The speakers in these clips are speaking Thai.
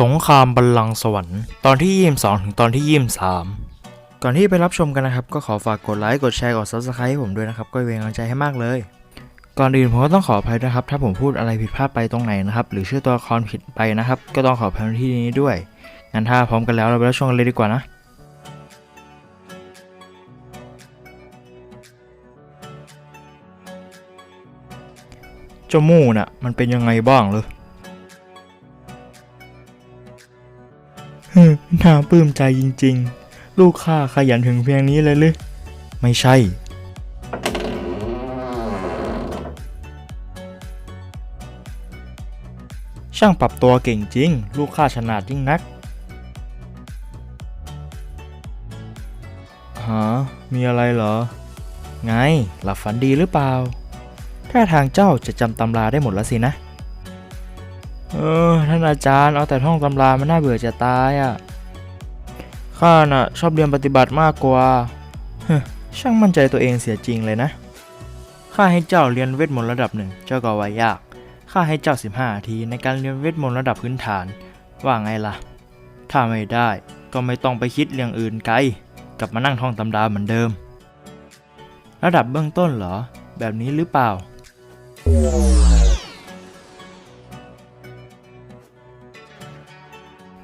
สงครามบัลลังก์สวรรค์ตอนที่ยี่สองถึงตอนที่ยี่สามก่อนที่ไปรับชมกันนะครับ ก็ขอฝากกดไลค์ กดแชร์ กด subscribe ให้ผมด้วยนะครับ ก็เป็นกำลังใจให้มากเลย ก่อนอื่นผมก็ต้องขออภัยนะครับ ถ้าผมพูดอะไรผิดพลาดไปตรงไหนนะครับ หรือชื่อตัวละครผิดไปนะครับ ก็ต้องขออภัยในที่นี้ด้วย งั้นถ้าพร้อมกันแล้วเราไปรับชมกันเลยดีกว่านะเจ้ามู่น่ะมันเป็นยังไงบ้างเลย น่าปลื้มใจจริงๆ ลูกข้าขยันถึงเพียงนี้เลยหรือ ไม่ใช่ ช่างปรับตัวเก่งจริง ลูกข้าฉลาดยิ่งนักฮะมีอะไรเหรอ ไง หลับฝันดีหรือเปล่า ถ้าทางเจ้าจะจำตำราได้หมดแล้วสินะเออท่านอาจารย์เอาแต่ท่องตำรามันน่าเบื่อจะตายอะ ข้าน่ะชอบเรียนปฏิบัติมากกว่าเฮ้ช่างมั่นใจตัวเองเสียจริงเลยนะ ข้าให้เจ้าเรียนเวทมนต์ระดับหนึ่งเจ้าก็ว่ายาก ข้าให้เจ้า 15นาทีในการเรียนเวทมนต์ระดับพื้นฐาน ว่าไงล่ะ ถ้าไม่ได้ก็ไม่ต้องไปคิดเรื่องอื่นไกล กลับมานั่งท่องตำราเหมือนเดิม ระดับเบื้องต้นเหรอ แบบนี้หรือเปล่า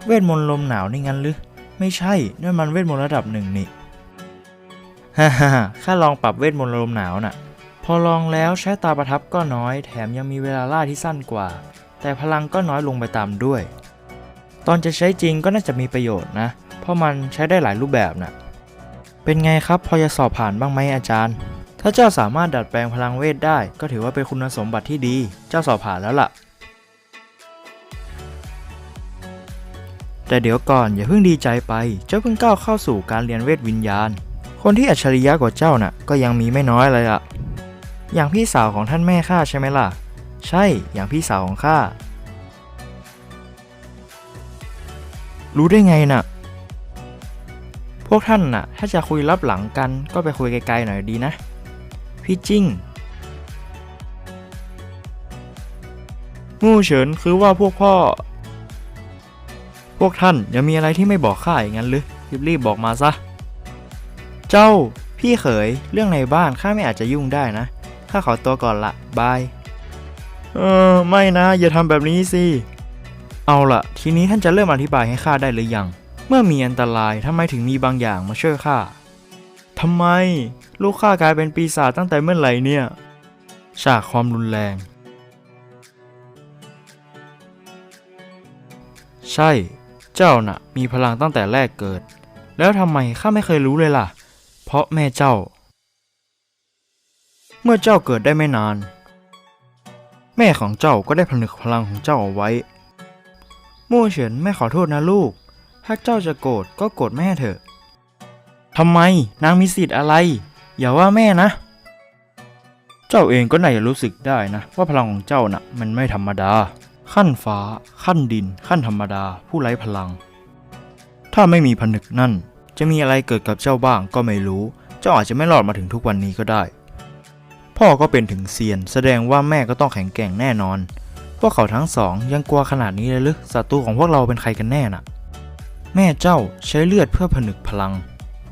เวทมนต์ลมหนาวนี่งั้นหรือ ไม่ใช่นั่นมันเวทมนต์ระดับหนึ่งนี่ฮ่าฮ่าฮ่าข้าลองปรับเวทมนต์ลมหนาวน่ะ พอลองแล้วใช้ตาประทับก็น้อย แถมยังมีเวลาล่าที่สั้นกว่า แต่พลังก็น้อยลงไปตามด้วย ตอนจะใช้จริงก็น่าจะมีประโยชน์นะ เพราะมันใช้ได้หลายรูปแบบน่ะ เป็นไงครับพอจะสอบผ่านบ้างไหมอาจารย์ ถ้าเจ้าสามารถดัดแปลงพลังเวทได้ ก็ถือว่าเป็นคุณสมบัติที่ดี เจ้าสอบผ่านแล้วล่ะ แต่เดี๋ยวก่อนอย่าเพิ่งดีใจไป เจ้าเพิ่งก้าวเข้าสู่การเรียนเวทวิญญาณ คนที่อัจฉริยะกว่าเจ้าน่ะ ก็ยังมีไม่น้อยเลยอะอย่างพี่สาวของท่านแม่ข้าใช่ไหมล่ะ ใช่ อย่างพี่สาวของข้า รู้ได้ไงน่ะ พวกท่านน่ะ ถ้าจะคุยลับหลังกันก็ไปคุยไกลๆหน่อยดีนะ พี่จิ้งมู่เฉินคือว่าพวกพ่อ วกท่านยังมีอะไรที่ไม่บอกข้าอย่างนั้นหรือรีบๆบอกมาซะ เจ้า พี่เขยเรื่องในบ้านข้าไม่อาจจะยุ่งได้นะข้าขอตัวก่อนละบาย เออไม่นะ อย่าทำแบบนี้สิ เอาละทีนี้ท่านจะเริ่มอธิบายให้ข้าได้หรือยัง เมื่อมีอันตรายทำไมถึงมีบางอย่างมาช่วยข้าทำไม ลูกข้ากลายเป็นปีศาจตั้งแต่เมื่อไหร่เนี่ย ฉากความรุนแรง ใช่ เจ้าน่ะ มีพลังตั้งแต่แรกเกิด แล้วทำไมข้าไม่เคยรู้เลยล่ะ เพราะแม่เจ้า เมื่อเจ้าเกิดได้ไม่นาน แม่ของเจ้าก็ได้ผนึกพลังของเจ้าเอาไว้มู่เฉินแม่ขอโทษนะลูก ถ้าเจ้าจะโกรธก็โกรธแม่เถอะทำไมนางมีสิทธิ์อะไร อย่าว่าแม่นะ เจ้าเองก็น่าจะรู้สึกได้นะ ว่าพลังของเจ้าน่ะ มันไม่ธรรมดา ขั้นฟ้า ขั้นดิน ขั้นธรรมดา ผู้ไร้พลัง ถ้าไม่มีผนึกนั่น จะมีอะไรเกิดกับเจ้าบ้างก็ไม่รู้ เจ้าอาจจะไม่รอดมาถึงทุกวันนี้ก็ได้ พ่อก็เป็นถึงเซียน แสดงว่าแม่ก็ต้องแข็งแกร่งแน่นอน พวกเขาทั้งสองยังกลัวขนาดนี้เลยหรือศัตรูของพวกเราเป็นใครกันแน่น่ะ แม่เจ้าใช้เลือดเพื่อผนึกพลัง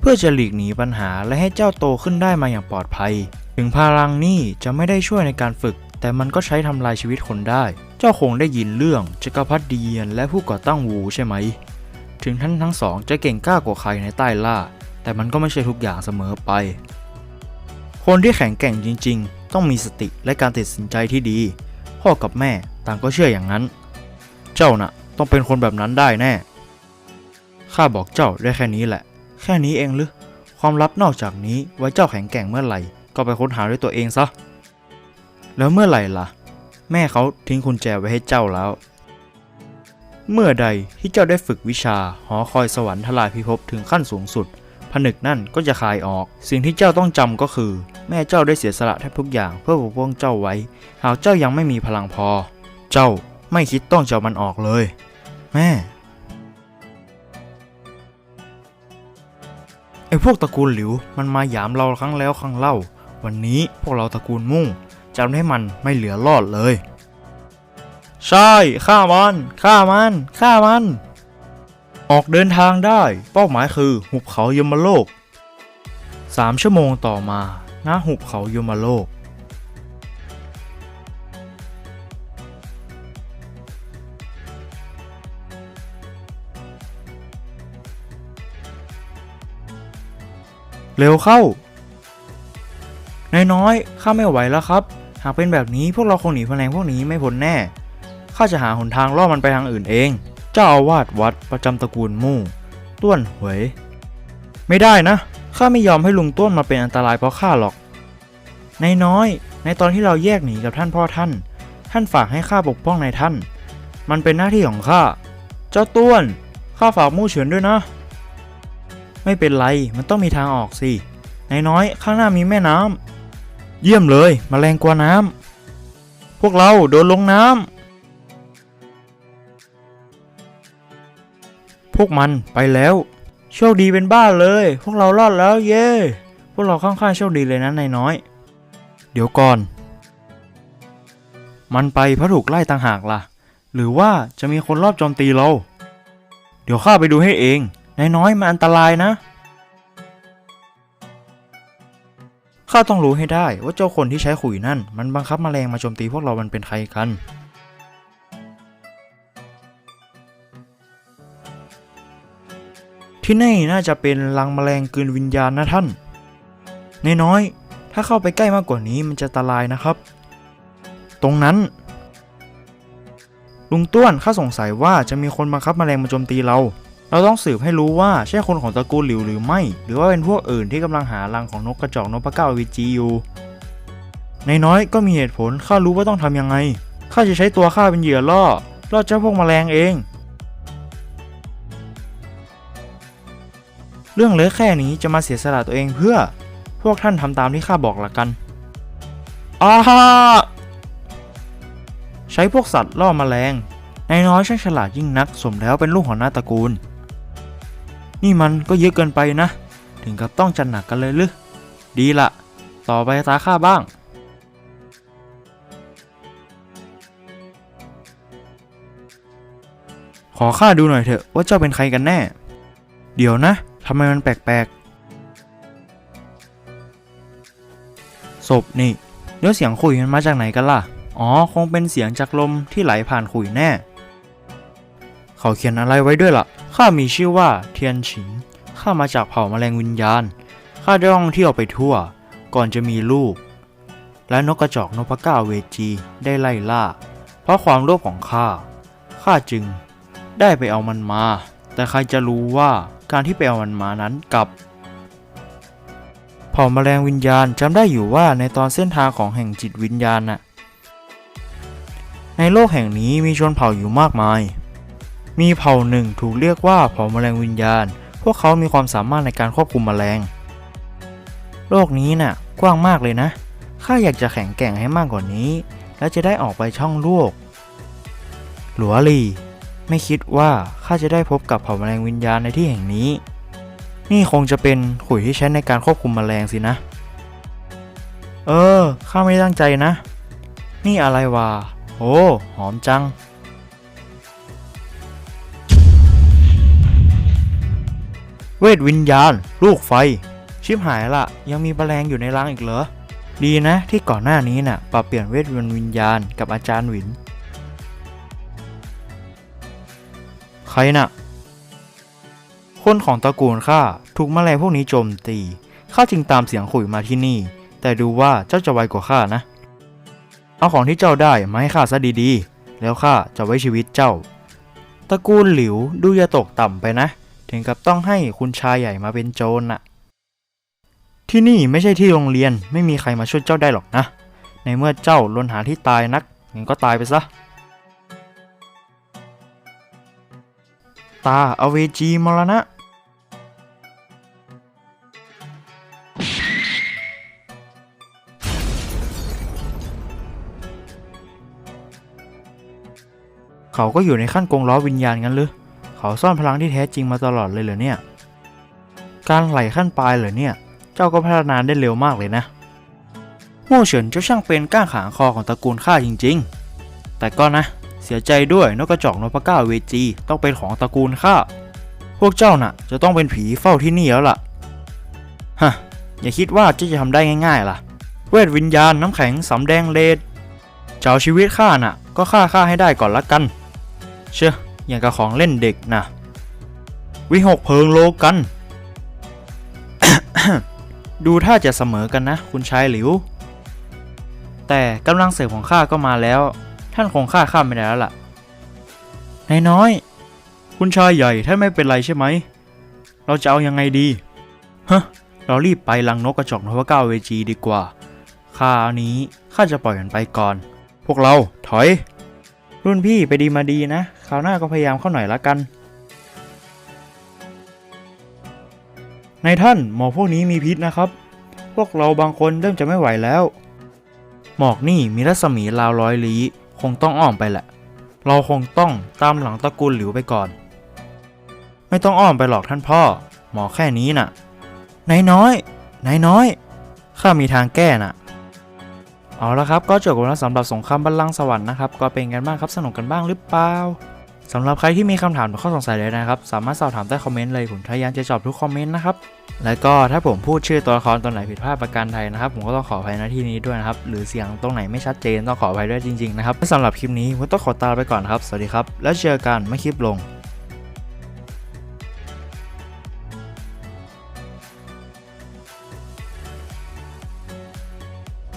เพื่อจะหลีกหนีปัญหาและให้เจ้าโตขึ้นได้มาอย่างปลอดภัย ถึงพลังนี่จะไม่ได้ช่วยในการฝึก แต่มันก็ใช้ทำลายชีวิตคนได้ เจ้าคงได้ยินเรื่องจักรพรรดิเดียนและผู้ก่อตั้งวูใช่ไหม ถึงท่านทั้งสองจะเก่งกล้ากว่าใครในใต้ล่า แต่มันก็ไม่ใช่ทุกอย่างเสมอไป คนที่แข็งแกร่งจริง ๆ ต้องมีสติและการตัดสินใจที่ดี พ่อกับแม่ต่างก็เชื่ออย่างนั้น เจ้าน่ะต้องเป็นคนแบบนั้นได้แน่ ข้าบอกเจ้าได้แค่นี้แหละ แค่นี้เองหรือ ความลับนอกจากนี้ไว้เจ้าแข็งแกร่งเมื่อไหร่ ก็ไปค้นหาด้วยตัวเองซะ แล้วเมื่อไหร่ล่ะ แม่เขาทิ้งกุญแจไว้ให้เจ้าแล้ว เมื่อใดที่เจ้าได้ฝึกวิชาหอคอยสวรรค์ทลายพิภพถึงขั้นสูงสุด ผนึกนั่นก็จะคลายออก สิ่งที่เจ้าต้องจำก็คือ แม่เจ้าได้เสียสละแทบทุกอย่างเพื่อปกป้องเจ้าไว้ หากเจ้ายังไม่มีพลังพอ เจ้าไม่คิดต้องเจะเอามันออกเลย แม่ไอ้พวกตระกูลหลิวมันมาหยามเราครั้งแล้วครั้งเล่า วันนี้พวกเราตระกูลมุ่ง จำให้มันไม่เหลือรอดเลย ใช่ฆ่ามันฆ่ามันฆ่ามัน ออกเดินทางได้ เป้าหมายคือหุบเขายมโลกสามชั่วโมงต่อมาณหุบเขายมโลก เร็วเข้า นายน้อยข้าไม่ไหวแล้วครับ หากเป็นแบบนี้พวกเราคงหนีแมลงพวกนี้ไม่พ้นแน่ ข้าจะหาหนทางล่อมันไปทางอื่นเอง เจ้าอาวาสวัดประจำตระกูลมู่ ต้วนหวย ไม่ได้นะ ข้าไม่ยอมให้ลุงต้วนมาเป็นอันตรายเพราะข้าหรอก นายน้อย ในตอนที่เราแยกหนีกับท่านพ่อท่าน ท่านฝากให้ข้าปกป้องนายท่าน มันเป็นหน้าที่ของข้า เจ้าต้วน ข้าฝากมู่เฉินด้วยนะ ไม่เป็นไร มันต้องมีทางออกสิ นายน้อย ข้างหน้ามีแม่น้ำ เยี่ยมเลยมแมลงกลัวน้ำพวกเราโดนลงน้ำพวกมันไปแล้ว โชคดีเป็นบ้าเลย พวกเรารอดแล้วเย้พวกเราค่อนข้างโชคดีเลยนะนายน้อย เดี๋ยวก่อน มันไปเพราะถูกไล่ต่างหากล่ะ หรือว่าจะมีคนรอบโจมตีเรา เดี๋ยวข้าไปดูให้เองนายน้อยมันอันตรายนะ ข้าต้องรู้ให้ได้ว่าเจ้าคนที่ใช้ขุยนั่น มันบังคับแมลงมาโจมตีพวกเรามันเป็นใครกัน ที่นี่น่าจะเป็นรังแมลงกลืนวิญญาณนะท่านนน้อย ถ้าเข้าไปใกล้มากกว่านี้มันจะอันตรายนะครับ ตรงนั้น ลุงต้วนข้าสงสัยว่าจะมีคนบังคับแมลงมาโจมตีเรา เราต้องสืบให้รู้ว่าใช่คนของตระกูลหลิวหรือไม่ หรือว่าเป็นพวกอื่นที่กำลังหารังของนกกระจอกนกปะเก้าวีจีอยู่ในน้อยก็มีเหตุผลข้ารู้ว่าต้องทำยังไงข้าจะใช้ตัวข้าเป็นเหยื่อล่อล่อเจ้าพวกแมลงเอง เรื่องเล็กแค่นี้จะมาเสียสละตัวเองเพื่อพวกท่านทำตามที่ข้าบอกละกันอาฮาใช้พวกสัตว์ล่อแมลงนายน้อยช่างฉลาดยิ่งนักสมแล้วเป็นลูกของหน้าตระกูล นี่มันก็เยอะเกินไปนะ ถึงกับต้องจัดหนักกันเลยหรือดีละ ต่อไปตาข้าบ้าง ขอข้าดูหน่อยเถอะว่าเจ้าเป็นใครกันแน่ เดี๋ยวนะทำไมมันแปลกๆศพนี่แล้วเสียงขุยมันมาจากไหนกันล่ะ อ๋อ คงเป็นเสียงจากลมที่ไหลผ่านขุยแน่ เขาเขียนอะไรไว้ด้วยล่ะ ข้ามีชื่อว่าเทียนฉิง ข้ามาจากเผ่าแมลงวิญญาณ ข้าได้ท่องเที่ยวไปทั่ว ก่อนจะมีลูก และนกกระจอกนพก้าเวจีได้ไล่ล่า เพราะความโลภของข้า ข้าจึงได้ไปเอามันมา แต่ใครจะรู้ว่าการที่ไปเอามันมานั้นกับเผ่าแมลงวิญญาณจำได้อยู่ว่าในตอนเส้นทางของแห่งจิตวิญญาณน่ะ ในโลกแห่งนี้มีชนเผ่าอยู่มากมาย มีเผ่าหนึ่งถูกเรียกว่าเผ่าแมลงวิญญาณ พวกเขามีความสามารถในการควบคุมแมลง โลกนี้น่ะ กว้างมากเลยนะ ข้าอยากจะแข็งแกร่งให้มากกว่านี้ แล้วจะได้ออกไปช่องโลก หลัวลี ไม่คิดว่าข้าจะได้พบกับเผ่าแมลงวิญญาณในที่แห่งนี้ นี่คงจะเป็นขุยที่ใช้ในการควบคุมแมลงสินะ เออ ข้าไม่ตั้งใจนะ นี่อะไรวะ โอ้ หอมจัง เวทวิญญาณ ลูกไฟ ชิบหายละยังมีแมลงอยู่ในรังอีกเหรอ ดีนะที่ก่อนหน้านี้น่ะปรับเปลี่ยนเวทวิญญาณกับอาจารย์หวิน ใครน่ะ คนของตระกูลข้าถูกแมลงพวกนี้โจมตีข้าจึงตามเสียงขุยมาที่นี่ แต่ดูว่าเจ้าจะไวกว่าข้านะ เอาของที่เจ้าได้มาให้ข้าซะดีๆ แล้วข้าจะไว้ชีวิตเจ้าตระกูลหลิวดูอย่าตกต่ำไปนะ ถึงกับต้องให้คุณชายใหญ่มาเป็นโจรน่ะ ที่นี่ไม่ใช่ที่โรงเรียนไม่มีใครมาช่วยเจ้าได้หรอกนะ ในเมื่อเจ้าลนหาที่ตายนักงั้นก็ตายไปซะ ตาอเวจีมรณะ เขาก็อยู่ในขั้นกงล้อวิญญาณงั้นหรือ เขาซ่อนพลังที่แท้จริงมาตลอดเลยเหรอเนี่ย การไหลขั้นปลายเหรอเนี่ย เจ้าก็พัฒนาได้เร็วมากเลยนะโม่เฉินเจ้าช่างเป็นก้างขางคอของตระกูลข้าจริง ๆ แต่ก็นะ เสียใจด้วยนกกระจอกนพก้าเวจีต้องเป็นของตระกูลข้า พวกเจ้าน่ะ จะต้องเป็นผีเฝ้าที่นี่แล้วล่ะ ฮะ อย่าคิดว่าเจะจะทำได้ง่าย ๆ ล่ะ เวทวิญญาณน้ำแข็งสำแดงเลดเจ้าชีวิตข้าน่ะ ก็ฆ่าข้าให้ได้ก่อนละกัน เชื่อ อย่างกับของเล่นเด็กนะ วิหกเพิงโลกัน ดูท่าจะเสมอกันนะ คุณชายหลิว แต่กำลังเสริมของข้าก็มาแล้ว ท่านคงฆ่าข้าไม่ได้แล้วล่ะนายน้อย คุณชายใหญ่ท่านไม่เป็นไรใช่ไหม เราจะเอายังไงดีฮะเรารีบไปลังนกกระจอกนพเก้าเวจีดีกว่าข้านี้ข้าจะปล่อยมันไปก่อน พวกเราถอย รุ่นพี่ไปดีมาดีนะ คราวหน้าก็พยายามเข้าหน่อยละกัน ในท่านหมอกพวกนี้มีพิษนะครับ พวกเราบางคนเริ่มจะไม่ไหวแล้ว หมอกนี่มีรัศมีราวร้อยลี้คงต้องอ้อมไปแหละ เราคงต้องตามหลังตระกูลหลิวไปก่อน ไม่ต้องอ้อมไปหรอกท่านพ่อ หมอแค่นี้น่ะนายน้อยนายน้อย ข้ามีทางแก้น่ะ เอาละครับ ก็จบกันแล้วสำหรับสงครามบัลลังก์สวรรค์นะครับ ก็เป็นกันบ้างครับ สนุกกันบ้างหรือเปล่า สำหรับใครที่มีคำถามหรือข้อสงสัยเลยนะครับ สามารถสอบถามใต้คอมเมนต์เลยผมพยายามจะตอบทุกคอมเมนต์นะครับ แล้วก็ถ้าผมพูดชื่อตัวละครตัวไหนผิดพลาดประการใดนะครับ ผมก็ต้องขออภัยในที่นี้ด้วยนะครับ หรือเสียงตรงไหนไม่ชัดเจนต้องขออภัยด้วยจริงๆนะครับสำหรับคลิปนี้ผมต้องขอตาไปก่อนครับ สวัสดีครับ แล้วเจอกันไม่คลิปลง